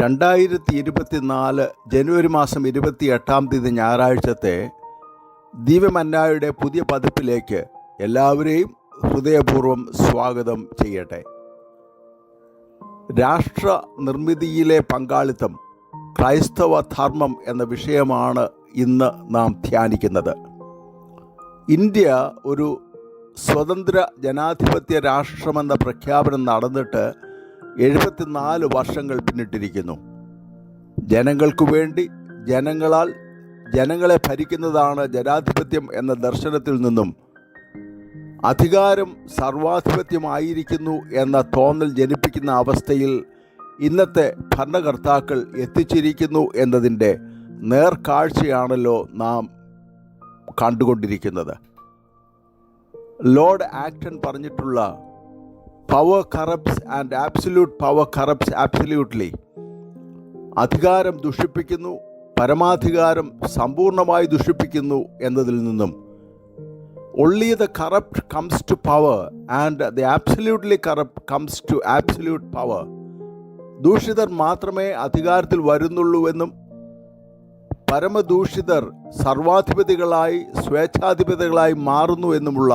രണ്ടായിരത്തി ഇരുപത്തിനാല് ജനുവരി മാസം ഇരുപത്തി എട്ടാം തീയതി ഞായറാഴ്ചത്തെ ദീപമന്നായുടെ പുതിയ പതിപ്പിലേക്ക് എല്ലാവരെയും ഹൃദയപൂർവം സ്വാഗതം ചെയ്യട്ടെ. രാഷ്ട്ര നിർമ്മിതിയിലെ പങ്കാളിത്തം ക്രൈസ്തവ ധർമ്മം എന്ന വിഷയമാണ് ഇന്ന് നാം ധ്യാനിക്കുന്നത്. ഇന്ത്യ ഒരു സ്വതന്ത്ര ജനാധിപത്യ രാഷ്ട്രമെന്ന പ്രഖ്യാപനം നടന്നിട്ട് എഴുപത്തിനാല് വർഷങ്ങൾ പിന്നിട്ടിരിക്കുന്നു. ജനങ്ങൾക്കു വേണ്ടി ജനങ്ങളാൽ ജനങ്ങളെ ഭരിക്കുന്നതാണ് ജനാധിപത്യം എന്ന ദർശനത്തിൽ നിന്നും അധികാരം സർവാധിപത്യമായിരിക്കുന്നു എന്ന തോന്നൽ ജനിപ്പിക്കുന്ന അവസ്ഥയിൽ ഇന്നത്തെ ഭരണകർത്താക്കൾ എത്തിച്ചിരിക്കുന്നു എന്നതിന്റെ നേർക്കാഴ്ചയാണല്ലോ നാം കണ്ടുകൊണ്ടിരിക്കുന്നത്. ലോർഡ് ആക്ടൻ പറഞ്ഞിട്ടുള്ള power corrupts and absolute power corrupts absolutely അധികാരം ദുഷിപ്പിക്കുന്നു പരമാധികാരം സമ്പൂർണമായി ദുഷിപ്പിക്കുന്നു എന്നതിൽ നിന്നും. Only the corrupt comes to power and the absolutely corrupt comes to absolute power ദൂഷിതർ മാത്രമേ അധികാരത്തിൽ വരുന്നുള്ളൂവെന്നും പരമദൂഷിതർ സർവാധിപതികളായി സ്വേച്ഛാധിപതികളായി മാറുന്നു എന്നുമുള്ള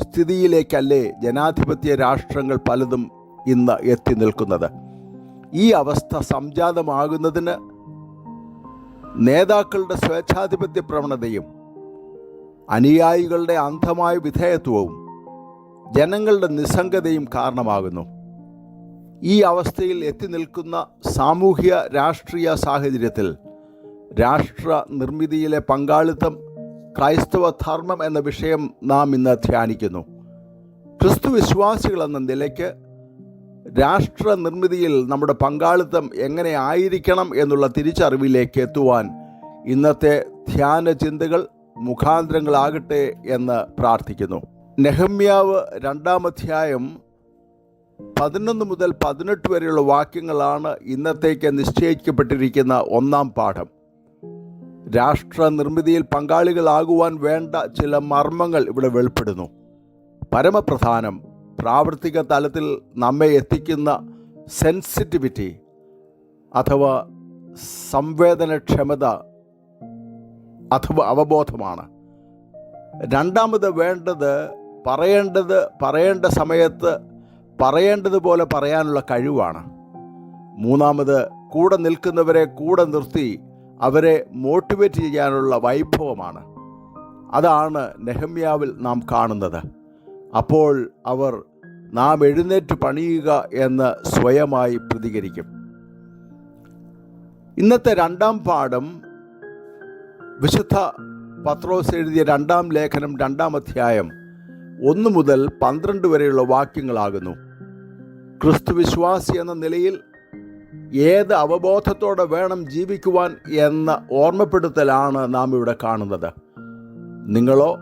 സ്ഥിതിയിലേക്കല്ലേ ജനാധിപത്യ രാഷ്ട്രങ്ങൾ പലതും ഇന്ന് എത്തി നിൽക്കുന്നത്? ഈ അവസ്ഥ സംജാതമാകുന്നതിന് നേതാക്കളുടെ സ്വേച്ഛാധിപത്യ പ്രവണതയും അനുയായികളുടെ അന്ധമായ വിധേയത്വവും ജനങ്ങളുടെ നിസ്സംഗതയും കാരണമാകുന്നു. ഈ അവസ്ഥയിൽ എത്തി നിൽക്കുന്ന സാമൂഹ്യ രാഷ്ട്രീയ സാഹചര്യത്തിൽ രാഷ്ട്ര നിർമ്മിതിയിലെ പങ്കാളിത്തം ക്രൈസ്തവ ധർമ്മം എന്ന വിഷയം നാം ഇന്ന് ധ്യാനിക്കുന്നു. ക്രിസ്തു വിശ്വാസികൾ എന്ന നിലയ്ക്ക് രാഷ്ട്ര നിർമ്മിതിയിൽ നമ്മുടെ പങ്കാളിത്തം എങ്ങനെ ആയിരിക്കണം എന്നുള്ള തിരിച്ചറിവിലേക്ക് എത്തുവാൻ ഇന്നത്തെ ധ്യാന ചിന്തകൾ മുഖാന്തരങ്ങളാകട്ടെ എന്ന് പ്രാർത്ഥിക്കുന്നു. നെഹമ്യാവ് രണ്ടാമധ്യായം പതിനൊന്ന് മുതൽ പതിനെട്ട് വരെയുള്ള വാക്യങ്ങളാണ് ഇന്നത്തേക്ക് നിശ്ചയിക്കപ്പെട്ടിരിക്കുന്ന ഒന്നാം പാഠം. രാഷ്ട്ര നിർമ്മിതിയിൽ പങ്കാളികളാകുവാൻ വേണ്ട ചില മർമ്മങ്ങൾ ഇവിടെ വെളിപ്പെടുന്നു. പരമപ്രധാനം പ്രാവർത്തിക തലത്തിൽ നമ്മെ എത്തിക്കുന്ന സെൻസിറ്റിവിറ്റി അഥവാ സംവേദനക്ഷമത അഥവാ അവബോധമാണ്. രണ്ടാമത് വേണ്ടത് പറയേണ്ടത് പറയേണ്ട സമയത്ത് പറയേണ്ടതുപോലെ പറയാനുള്ള കഴിവാണ്. മൂന്നാമത് കൂടെ നിൽക്കുന്നവരെ കൂടെ നിർത്തി അവരെ മോട്ടിവേറ്റ് ചെയ്യാനുള്ള വൈഭവമാണ്. അതാണ് നെഹമ്യാവിൽ നാം കാണുന്നത്. അപ്പോൾ അവർ നാം എഴുന്നേറ്റ് പണിയുക എന്ന് സ്വയമായി പ്രതികരിക്കും. ഇന്നത്തെ രണ്ടാം പാഠം വിശുദ്ധ പത്രോസ് എഴുതിയ രണ്ടാം ലേഖനം രണ്ടാം അധ്യായം ഒന്ന് മുതൽ പന്ത്രണ്ട് വരെയുള്ള വാക്യങ്ങളാകുന്നു. ക്രിസ്തു വിശ്വാസി എന്ന നിലയിൽ ഏത് അവബോധത്തോടെ വേണം ജീവിക്കുവാൻ എന്ന ഓർമ്മപ്പെടുത്തലാണ് നാം ഇവിടെ കാണുന്നത്. നിങ്ങളോ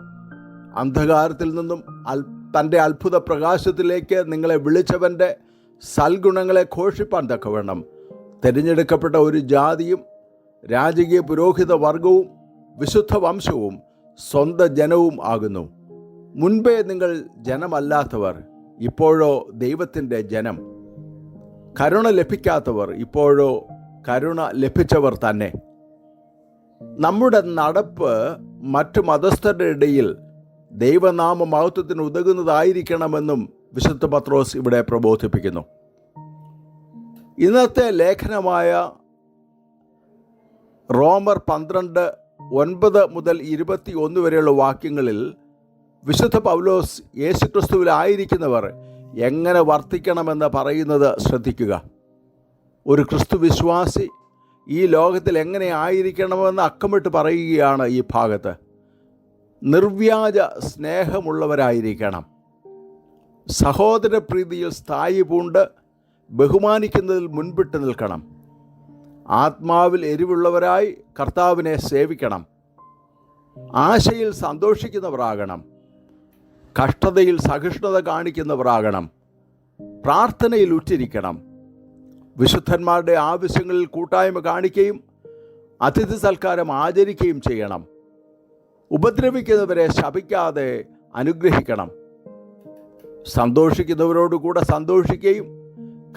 അന്ധകാരത്തിൽ നിന്നും അൽ തന്റെ അത്ഭുത പ്രകാശത്തിലേക്ക് നിങ്ങളെ വിളിച്ചവന്റെ സൽഗുണങ്ങളെ ഘോഷിപ്പാൻ തക്ക വേണം തിരഞ്ഞെടുക്കപ്പെട്ട ഒരു ജാതിയും രാജകീയ പുരോഹിത വർഗവും വിശുദ്ധ വംശവും സ്വന്ത ജനവും ആകുന്നു. മുൻപേ നിങ്ങൾ ജനമല്ലാത്തവർ ഇപ്പോഴോ ദൈവത്തിന്റെ ജനം. കരുണ ലഭിക്കാത്തവർ ഇപ്പോഴോ കരുണ ലഭിച്ചവർ തന്നെ. നമ്മുടെ നടപ്പ് മറ്റു മതസ്ഥരുടെ ഇടയിൽ ദൈവനാമ മഹത്വത്തിന് ഉതകുന്നതായിരിക്കണമെന്നും വിശുദ്ധ പത്രോസ് ഇവിടെ പ്രബോധിപ്പിക്കുന്നു. ഇന്നത്തെ ലേഖനമായ റോമർ പന്ത്രണ്ട് ഒൻപത് മുതൽ ഇരുപത്തി ഒന്ന് വരെയുള്ള വാക്യങ്ങളിൽ വിശുദ്ധ പൗലോസ് യേശുക്രിസ്തുവിലായിരിക്കുന്നവർ എങ്ങനെ വർത്തിക്കണമെന്ന് പറയുന്നത് ശ്രദ്ധിക്കുക. ഒരു ക്രിസ്തു വിശ്വാസി ഈ ലോകത്തിൽ എങ്ങനെ ആയിരിക്കണമെന്ന് അക്കമിട്ട് പറയുകയാണ് ഈ ഭാഗത്ത്. നിർവ്യാജ സ്നേഹമുള്ളവരായിരിക്കണം. സഹോദര പ്രീതിയിൽ സ്ഥായി പൂണ്ട് ബഹുമാനിക്കുന്നതിൽ മുൻപിട്ട് നിൽക്കണം. ആത്മാവിൽ എരിവുള്ളവരായി കർത്താവിനെ സേവിക്കണം. ആശയിൽ സന്തോഷിക്കുന്നവരാകണം. കഷ്ടതയിൽ സഹിഷ്ണുത കാണിക്കുന്നവരാകണം. പ്രാർത്ഥനയിൽ ഉറ്റിരിക്കണം. വിശുദ്ധന്മാരുടെ ആവശ്യങ്ങളിൽ കൂട്ടായ്മ കാണിക്കുകയും അതിഥി സൽക്കാരം ആചരിക്കുകയും ചെയ്യണം. ഉപദ്രവിക്കുന്നവരെ ശപിക്കാതെ അനുഗ്രഹിക്കണം. സന്തോഷിക്കുന്നവരോടുകൂടെ സന്തോഷിക്കുകയും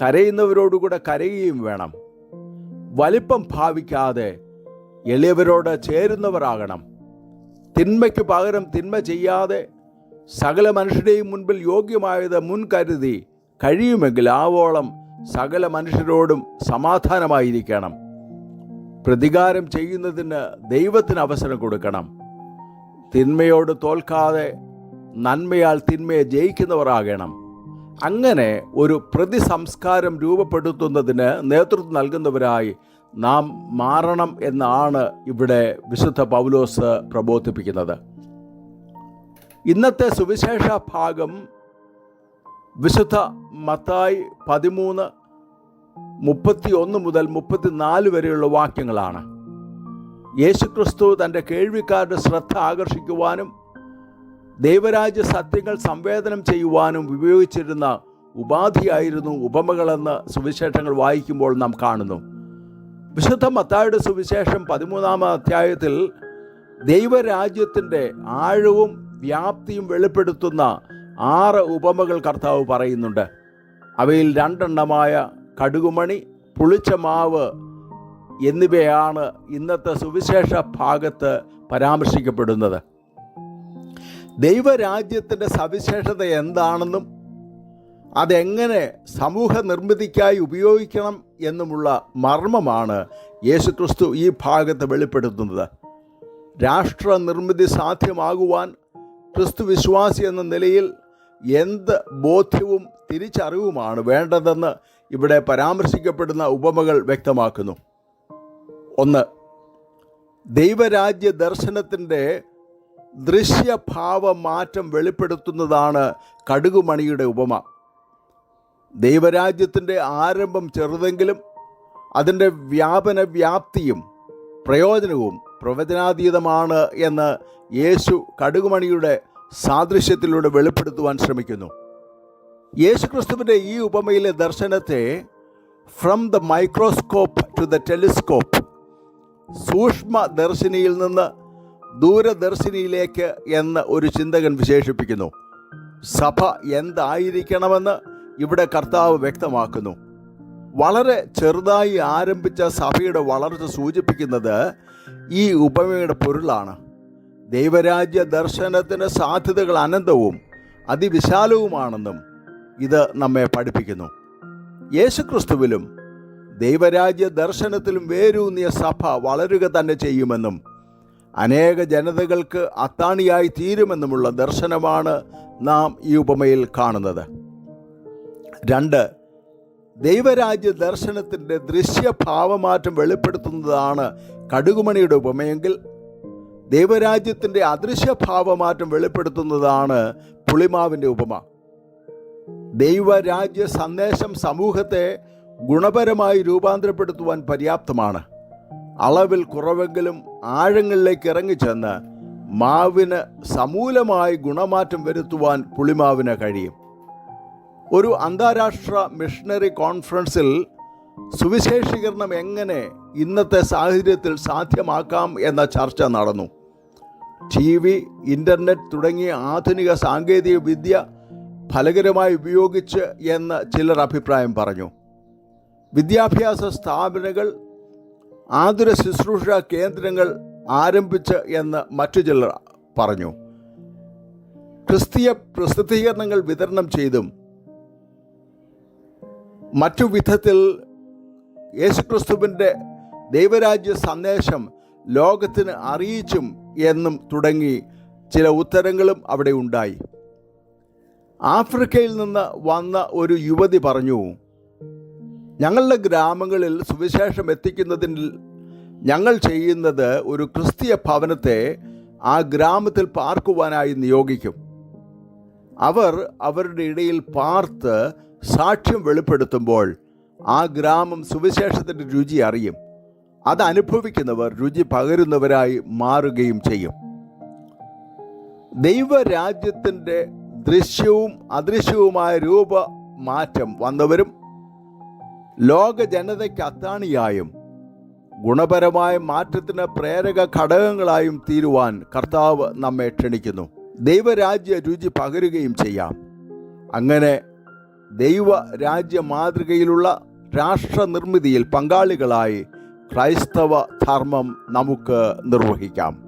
കരയുന്നവരോടുകൂടെ കരയുകയും വേണം. വലിപ്പം ഭാവിക്കാതെ എളിയവരോട് ചേരുന്നവരാകണം. തിന്മയ്ക്ക് പകരം തിന്മ ചെയ്യാതെ സകല മനുഷ്യരെയും മുൻപിൽ യോഗ്യമായത് മുൻകരുതി കഴിയുമെങ്കിൽ ആവോളം സകല മനുഷ്യരോടും സമാധാനമായിരിക്കണം. പ്രതികാരം ചെയ്യുന്നതിന് ദൈവത്തിന് അവസരം കൊടുക്കണം. തിന്മയോട് തോൽക്കാതെ നന്മയാൽ തിന്മയെ ജയിക്കുന്നവരാകണം. അങ്ങനെ ഒരു പ്രതിസംസ്കാരം രൂപപ്പെടുത്തുന്നതിന് നേതൃത്വം നൽകുന്നവരായി നാം മാറണം എന്നാണ് ഇവിടെ വിശുദ്ധ പൗലോസ് പ്രബോധിപ്പിക്കുന്നത്. ഇന്നത്തെ സുവിശേഷ ഭാഗം വിശുദ്ധ മത്തായി പതിമൂന്ന് മുപ്പത്തി ഒന്ന് മുതൽ മുപ്പത്തിനാല് വരെയുള്ള വാക്യങ്ങളാണ്. യേശുക്രിസ്തു തന്റെ കേൾവിക്കാരുടെ ശ്രദ്ധ ആകർഷിക്കുവാനും ദൈവരാജ്യ സത്യങ്ങൾ സംവേദനം ചെയ്യുവാനും ഉപയോഗിച്ചിരുന്ന ഉപാധിയായിരുന്നു ഉപമകളെന്ന് സുവിശേഷങ്ങൾ വായിക്കുമ്പോൾ നാം കാണുന്നു. വിശുദ്ധ മത്തായുടെ സുവിശേഷം പതിമൂന്നാം അധ്യായത്തിൽ ദൈവരാജ്യത്തിന്റെ ആഴവും വ്യാപ്തിയും വെളിപ്പെടുത്തുന്ന ആറ് ഉപമകൾ കർത്താവ് പറയുന്നുണ്ട്. അവയിൽ രണ്ടെണ്ണമായ കടുകുമണി പുളിച്ച മാവ് എന്നിവയാണ് ഇന്നത്തെ സുവിശേഷ ഭാഗത്ത് പരാമർശിക്കപ്പെടുന്നത്. ദൈവരാജ്യത്തിന്റെ സവിശേഷത എന്താണെന്നും അതെങ്ങനെ സമൂഹ നിർമ്മിതിക്കായി ഉപയോഗിക്കണം എന്നുമുള്ള മർമ്മമാണ് യേശുക്രിസ്തു ഈ ഭാഗത്ത് വെളിപ്പെടുത്തുന്നത്. രാഷ്ട്ര നിർമ്മിതി സാധ്യമാകുവാൻ ക്രിസ്തു വിശ്വാസി എന്ന നിലയിൽ എന്ത് ബോധ്യവും തിരിച്ചറിവുമാണ് വേണ്ടതെന്ന് ഇവിടെ പരാമർശിക്കപ്പെടുന്ന ഉപമകൾ വ്യക്തമാക്കുന്നു. ഒന്ന് ദൈവരാജ്യ ദർശനത്തിന്റെ ദൃശ്യഭാവ മാറ്റം വെളിപ്പെടുത്തുന്നതാണ് കടുകുമണിയുടെ ഉപമ. ദൈവരാജ്യത്തിന്റെ ആരംഭം ചെറുതെങ്കിലും അതിന്റെ വ്യാപന വ്യാപ്തിയും പ്രയോജനവും പ്രവചനാതീതമാണ് എന്ന് യേശു കടുകുമണിയുടെ സാദൃശ്യത്തിലൂടെ വെളിപ്പെടുത്തുവാൻ ശ്രമിക്കുന്നു. യേശുക്രിസ്തുവിന്റെ ഈ ഉപമയിലെ ദർശനത്തെ from the microscope to the telescope സൂക്ഷ്മ ദർശിനിയിൽ നിന്ന് ദൂരദർശിനിയിലേക്ക് എന്ന് ഒരു ചിന്തകൻ വിശേഷിപ്പിക്കുന്നു. സഭ എന്തായിരിക്കണമെന്ന് ഇവിടെ കർത്താവ് വ്യക്തമാക്കുന്നു. വളരെ ചെറുതായി ആരംഭിച്ച സഭയുടെ വളർച്ച സൂചിപ്പിക്കുന്നത് ഈ ഉപമയുടെ പൊരുളാണ്. ദൈവരാജ്യ ദർശനത്തിന് സാധ്യതകൾ അനന്തവും അതിവിശാലവുമാണെന്നും ഇത് നമ്മെ പഠിപ്പിക്കുന്നു. യേശുക്രിസ്തുവിലും ദൈവരാജ്യ ദർശനത്തിലും വേരൂന്നിയ സഭ വളരുക തന്നെ ചെയ്യുമെന്നും അനേക ജനതകൾക്ക് അത്താണിയായി തീരുമെന്നുമുള്ള ദർശനമാണ് നാം ഈ ഉപമയിൽ കാണുന്നത്. രണ്ട് ദൈവരാജ്യ ദർശനത്തിന്റെ ദൃശ്യഭാവമാറ്റം വെളിപ്പെടുത്തുന്നതാണ് കടുകുമണിയുടെ ഉപമയെങ്കിൽ ദൈവരാജ്യത്തിന്റെ അദൃശ്യഭാവമാറ്റം വെളിപ്പെടുത്തുന്നതാണ് പുളിമാവിന്റെ ഉപമ. ദൈവരാജ്യ സന്ദേശം സമൂഹത്തെ ഗുണപരമായി രൂപാന്തരപ്പെടുത്തുവാൻ പര്യാപ്തമാണ്. അളവിൽ കുറവെങ്കിലും ആഴങ്ങളിലേക്ക് ഇറങ്ങിച്ചെന്ന് മാവിന് സമൂലമായി ഗുണമാറ്റം വരുത്തുവാൻ പുളിമാവിന് കഴിയും. ഒരു അന്താരാഷ്ട്ര മിഷണറി കോൺഫറൻസിൽ സുവിശേഷീകരണം എങ്ങനെ ഇന്നത്തെ സാഹചര്യത്തിൽ സാധ്യമാക്കാം എന്ന ചർച്ച നടന്നു. ടി വി ഇന്റർനെറ്റ് തുടങ്ങിയ ആധുനിക സാങ്കേതിക വിദ്യ ഫലകരമായി ഉപയോഗിച്ച് എന്ന് ചിലർ അഭിപ്രായം പറഞ്ഞു. വിദ്യാഭ്യാസ സ്ഥാപനങ്ങൾ ആതുര ശുശ്രൂഷ കേന്ദ്രങ്ങൾ ആരംഭിച്ച് എന്ന് മറ്റു ചിലർ പറഞ്ഞു. ക്രിസ്തീയ പ്രസിദ്ധീകരണങ്ങൾ വിതരണം ചെയ്തും മറ്റു വിധത്തിൽ യേശുക്രിസ്തുവിന്റെ ദൈവരാജ്യ സന്ദേശം ലോകത്തിന് അറിയിച്ചും എന്നും തുടങ്ങി ചില ഉത്തരങ്ങളും അവിടെ ഉണ്ടായി. ആഫ്രിക്കയിൽ നിന്ന് വന്ന ഒരു യുവതി പറഞ്ഞു ഞങ്ങളുടെ ഗ്രാമങ്ങളിൽ സുവിശേഷം എത്തിക്കുന്നതിൽ ഞങ്ങൾ ചെയ്യുന്നത് ഒരു ക്രിസ്തീയ ഭവനത്തെ ആ ഗ്രാമത്തിൽ പാർക്കുവാനായി നിയോഗിക്കും. അവർ അവരുടെ ഇടയിൽ പാർത്ത് സാക്ഷ്യം വെളിപ്പെടുത്തുമ്പോൾ ആ ഗ്രാമം സുവിശേഷത്തിന്റെ രുചി അറിയും. അത് അനുഭവിക്കുന്നവർ രുചി പകരുന്നവരായി മാറുകയും ചെയ്യും. ദൈവരാജ്യത്തിന്റെ ദൃശ്യവും അദൃശ്യവുമായ രൂപമാറ്റം വന്നവരും ലോക ജനതയ്ക്ക് അത്താണിയായും ഗുണപരമായ മാറ്റത്തിന് പ്രേരക ഘടകങ്ങളായും തീരുവാൻ കർത്താവ് നമ്മെ ക്ഷണിക്കുന്നു. ദൈവരാജ്യ രുചി പകരുകയും ചെയ്യാം. അങ്ങനെ ദൈവ രാജ്യ മാതൃകയിലുള്ള രാഷ്ട്ര നിർമ്മിതിയിൽ പങ്കാളികളായി ക്രൈസ്തവ ധർമ്മം നമുക്ക് നിർവഹിക്കാം.